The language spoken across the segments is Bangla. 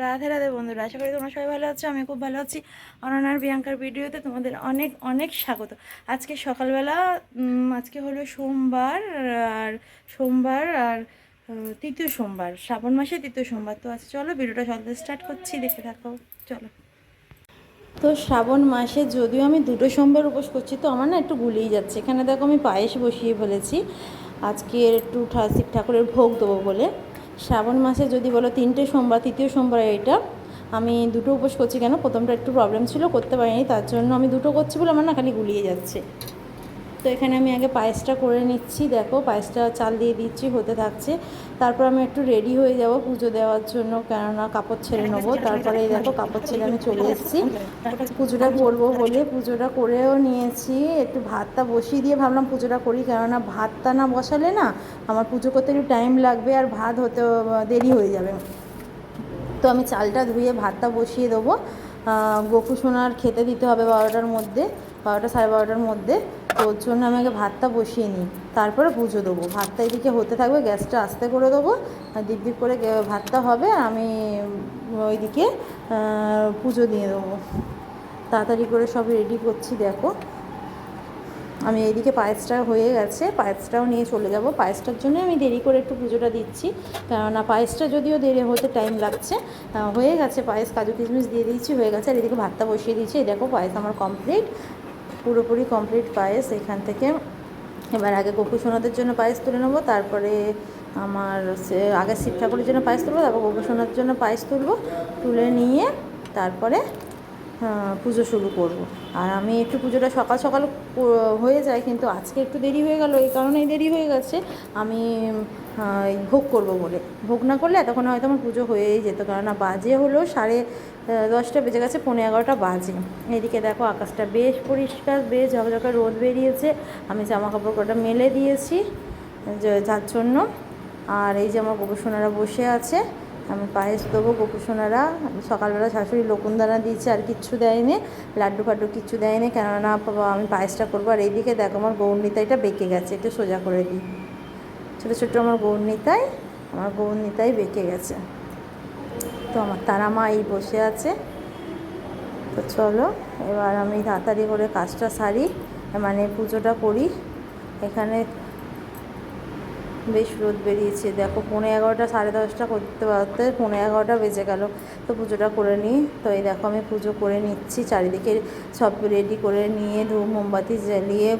রাধে রাধে বন্ধুরা, আশা করি তোমরা সবাই ভালো আছো, আমি খুব ভালো আছি। অননার বিয়াঙ্কার ভিডিওতে তোমাদের অনেক অনেক স্বাগত। আজকে সকালবেলা আজকে হলো সোমবার আর সোমবার আর তৃতীয় সোমবার, শ্রাবণ মাসে তৃতীয় সোমবার। তো আজ চলো, ভিডিওটা চলতে স্টার্ট করছি দেখে থাকো, চলো। তো শ্রাবণ মাসে যদিও আমি দুটো সোমবার উপোস করছি, তো আমার না একটু গুলিয়ে যাচ্ছে। এখানে দেখো আমি পায়েস বসিয়ে ফেলেছি। আজকে একটু শিব ঠাকুরের ভোগ দেবো বলে। শ্রাবণ মাসে যদি বলো তিনটে সোমবার, তৃতীয় সোমবার এটা আমি দুটো উপোস করছি কেন? প্রথমটা একটু প্রবলেম ছিল, করতে পারিনি, তার জন্য আমি দুটো করছি বলে আমার না খালি গুলিয়ে যাচ্ছে। তো এখানে আমি আগে পায়েসটা করে নিচ্ছি। দেখো, পায়েসটা চাল দিয়ে দিচ্ছি, হতে থাকছে। তারপর আমি একটু রেডি হয়ে যাব পুজো দেওয়ার জন্য, কেননা কাপড় ছেড়ে নেব। তারপরে দেখো কাপড় ছেড়ে আমি চলে এসেছি। পুজোটা করব বলে পুজোটা করেও নিয়েছি। একটু ভাতটা বসিয়ে দিয়ে ভাবলাম পুজোটা করি, কেননা ভাতটা না বসালে না আমার পুজো করতে একটু টাইম লাগবে আর ভাত হতে দেরি হয়ে যাবে। তো আমি চালটা ধুয়ে ভাতটা বসিয়ে দেবো। গোপু সোনার খেতে দিতে হবে বারোটার মধ্যে, বারোটা সাড়ে বারোটার মধ্যে। তো ওর জন্য আমি আগে ভাতটা বসিয়ে নিই। তারপরে পুজো দেবো। ভাতটা এদিকে হতে থাকবে, গ্যাসটা আস্তে করে দেবো। দিক দিক করে ভাতটা হবে, আমি ওইদিকে পুজো দিয়ে দেবো। তাড়াতাড়ি করে সব রেডি করছি, দেখো। আমি এইদিকে পায়েসটা হয়ে গেছে, পায়েসটাও নিয়ে চলে যাব। পায়েসটার জন্য আমি দেরি করে একটু পুজোটা দিচ্ছি। কেননা পায়েসটা যদিও দেরি হতে টাইম লাগছে হয়ে গেছে পায়েস, কাজু কিশমিশ দিয়ে দিয়েছি, হয়ে গেছে। আর এদিকে ভাতটা বসিয়ে দিয়েছি। দেখো পায়েস আমার কমপ্লিট পুরোপুরি কমপ্লিট পায়েস এখান থেকে। এবার আগে গোপু সোনাদের জন্য পায়েস তুলে নেব, তারপরে আমার আগে শিব ঠাকুরের জন্য পায়েস তুলবো, তারপর গোপু সোনার জন্য পায়েস তুলবো, তুলে নিয়ে তারপরে পুজো শুরু করব। আর আমি একটু পুজোটা সকাল সকাল হয়ে যায়, কিন্তু আজকে একটু দেরি হয়ে গেল, এই কারণেই দেরি হয়ে গেছে। আমি ভোগ করব বলে। ভোগ না করলে এতক্ষণ হয়তো আমার পুজো হয়েই যেত, কেননা বাজে হলো সাড়ে দশটা বেজে গেছে পনেরো এগারোটা বাজে। এদিকে দেখো আকাশটা বেশ পরিষ্কার, বেশ ঝকঝকে রোদ বেরিয়েছে। আমি জামা কাপড় কটা মেলে দিয়েছি যার জন্য। আর এই যে আমার গোপসোনারা বসে আছে আমি পায়েস দেবো, গোপুসোনারা সকালবেলা শাশুড়ি লকুনদানা দিয়েছে, আর কিচ্ছু দেয়নি, লাড্ডু ফাড্ডু কিচ্ছু দেয়নি, কেননা আমি পায়েসটা করব, আর এইদিকে দেখো আমার গৌরনিতাইটা বেঁকে গেছে, একটু সোজা করে দিই। ছোটো ছোটো আমার গৌরনিতাই আমার গৌরনিতাই বেঁকে গেছে। তো আমার তারা মা এই বসে আছে। তো চলো, এবার আমি তাড়াতাড়ি করে কাজটা সারি মানে পুজোটা করি। এখানে বেশ রোদ বেরিয়েছে। দেখো পনেরো এগারোটা, সাড়ে দশটা করতে পারতে পনেরো এগারোটা বেজে গেল। তো পুজোটা করে নিই। তো এই দেখো, আমি পুজো করে নিচ্ছি। চারিদিকে সব রেডি করে নিয়ে ধূপ, মোমবাতি জ্বালিয়ে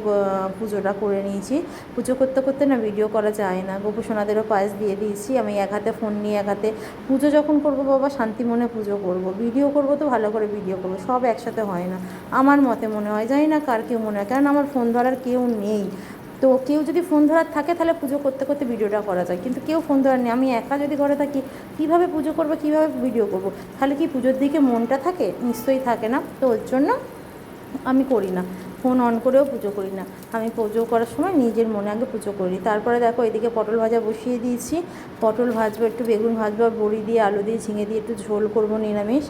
পুজোটা করে নিয়েছি। পুজো করতে করতে না ভিডিও করা যায় না। গোপুসোনাদেরও পায়েস দিয়ে দিয়েছি। আমি এক হাতে ফোন নিয়ে এক হাতে পুজো যখন করব বাবা, শান্তি মনে পুজো করব। ভিডিও করব তো ভালো করে ভিডিও করব। সব একসাথে হয় না। আমার মতে মনে হয়, জানি না কার কেউ মনে হয়। কারণ আমার ফোন ধরার কেউ নেই। তো কেউ যদি ফোন ধরার থাকে তাহলে পুজো করতে করতে ভিডিওটা করা যায়। কিন্তু কেউ ফোন ধরার নেই। আমি একা যদি ঘরে থাকি, কীভাবে পুজো করব, কীভাবে ভিডিও করব? তাহলে কি পুজোর দিকে মনটা থাকে? নিশ্চয়ই থাকে না। তো ওর জন্য আমি করি না। ফোন অন করেও পুজো করি না। আমি পুজো করার সময় নিজের মনে আগে পুজো করি। তারপরে দেখো, এদিকে পটল ভাজা বসিয়ে দিয়েছি। পটল ভাজবো, একটু বেগুন ভাজবো বড়ি দিয়ে, আলু দিয়ে, ঝিঙে দিয়ে একটু ঝোল করব নিরামিষ।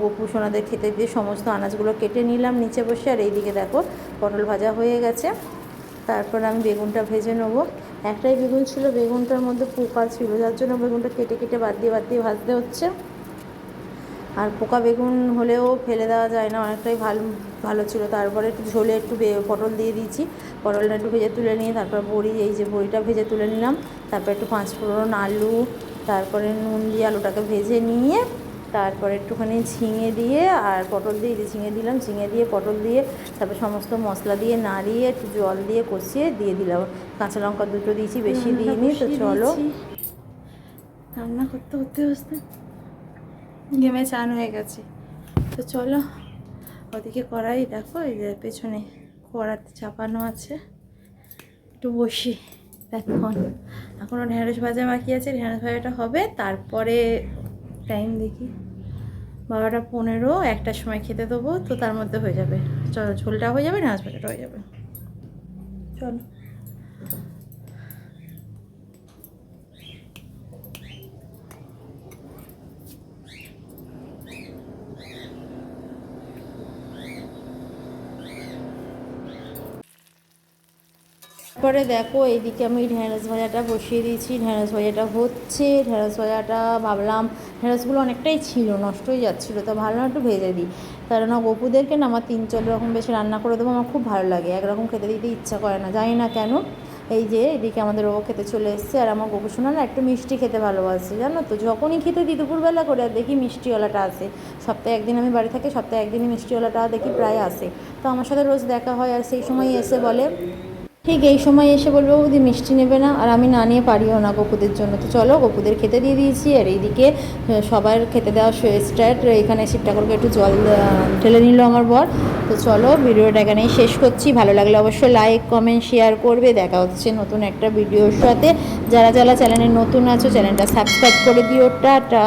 গপু সোনাদের খেতে দিয়ে সমস্ত আনাজগুলো কেটে নিলাম নিচে বসে। আর এইদিকে দেখো, পটল ভাজা হয়ে গেছে। তারপর আমি বেগুনটা ভেজে নেব। একটাই বেগুন ছিল, বেগুনটার মধ্যে পোকা ছিল, যার জন্য বেগুনটা কেটে কেটে বাদ দিয়ে বাদ দিয়ে ভাজতে হচ্ছে। আর পোকা বেগুন হলেও ফেলে দেওয়া যায় না, অনেকটাই ভালো ভালো ছিল। তারপরে একটু ঝোলে একটু পটল দিয়ে দিয়েছি। পটলটা একটু ভেজে তুলে নিয়ে, তারপর বড়ি, এই যে বড়িটা ভেজে তুলে নিলাম। তারপর একটু পাঁচ ফোড়ন আলু, তারপরে নুন দিয়ে আলুটাকে ভেজে নিয়ে তারপরে একটুখানি ঝিঙে দিয়ে আর পটল দিয়ে ঝিঙে দিলাম ঝিঙে দিয়ে পটল দিয়ে তারপর সমস্ত মশলা দিয়ে নাড়িয়ে একটু জল দিয়ে কষিয়ে দিয়ে দিলাম। কাঁচা লঙ্কা দুটো দিয়েছি বেশি দিইনি তো চলো। রান্না করতে করতে বসতে ঘেমে চান হয়ে গেছে। তো চলো ওদিকে কড়াই দেখো এই যে পেছনে কড়াতে চাপানো আছে। একটু বসি এখন এখনও ঢেঁড়স ভাজা বাকি আছে ঢেঁড়স ভাজাটা হবে তারপরে টাইম দেখি। বারোটা পনেরো, একটার সময় খেতে দেবো, তো তার মধ্যে হয়ে যাবে। চলো ঝোলটা হয়ে যাবে না ভাজাটা হয়ে যাবে। চলো। পরে দেখো এইদিকে আমি ঢেঁড়স ভাজাটা বসিয়ে দিয়েছি। ঢেঁড়স ভাজাটা হচ্ছে, ঢেঁড়স ভাজাটা ভাবলাম, ঢেঁড়সগুলো অনেকটাই ছিল নষ্ট হয়ে যাচ্ছিল, তো ভালো না একটু ভেজে দিই। কেননা গপুদেরকে না আমার তিন চার রকম বেশি রান্না করে দেবো, আমার খুব ভালো লাগে, একরকম খেতে দিতে ইচ্ছা করে না, জানি না কেন। এই যে এদিকে আমাদের ও খেতে চলে এসছে, আর আমার গপু শোনা না একটু মিষ্টি খেতে ভালোবাসে, জানো তো? যখনই খেতে দিই দুপুরবেলা করে আর দেখি মিষ্টিওয়ালাটা আসে সপ্তাহে একদিন আমি বাড়ি থাকি, সপ্তাহে একদিনই মিষ্টিওয়ালাটা দেখি প্রায় আসে। তো আমার সাথে রোজ দেখা হয় আর সেই সময় এসে বলে ঠিক এই সময় এসে বলব, বৌদি, মিষ্টি নেবে না, আর আমি না নিয়ে পারিও না গপুদের জন্য। তো চলো, গপুদের খেতে দিয়ে দিয়েছি, আর এইদিকে সবার খেতে দেওয়া স্টার্ট এখানে শিব ঠাকুরকে একটু জল ঢেলে নিল আমার বর। তো চলো, ভিডিওটা এখানেই শেষ করছি। ভালো লাগলে অবশ্যই লাইক কমেন্ট শেয়ার করবে। দেখা হচ্ছে নতুন একটা ভিডিওর সাথে। যারা যারা চ্যানেলে নতুন আছো, চ্যানেলটা সাবস্ক্রাইব করে দিও। টাটা!